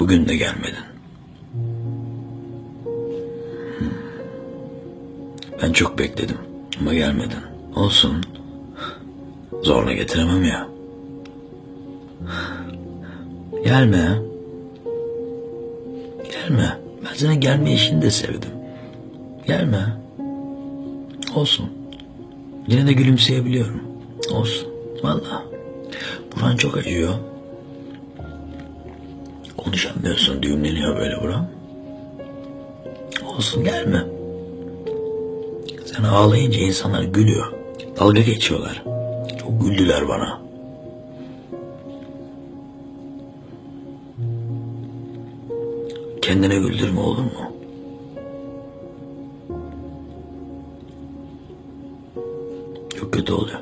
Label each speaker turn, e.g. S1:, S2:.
S1: Bugün de gelmedin. Ben çok bekledim ama gelmedin. Olsun. Zorla getiremem ya. Gelme. Gelme. Ben senin gelme işini de sevdim. Gelme. Olsun. Yine de gülümseyebiliyorum. Olsun. Vallahi. Buran çok acıyor. Konuşamıyorsun. Düğümleniyor böyle buram. Olsun gelme. Sen ağlayınca insanlar gülüyor. Dalga geçiyorlar. Çok güldüler bana. Kendine güldürme olur mu? Çok kötü oluyor.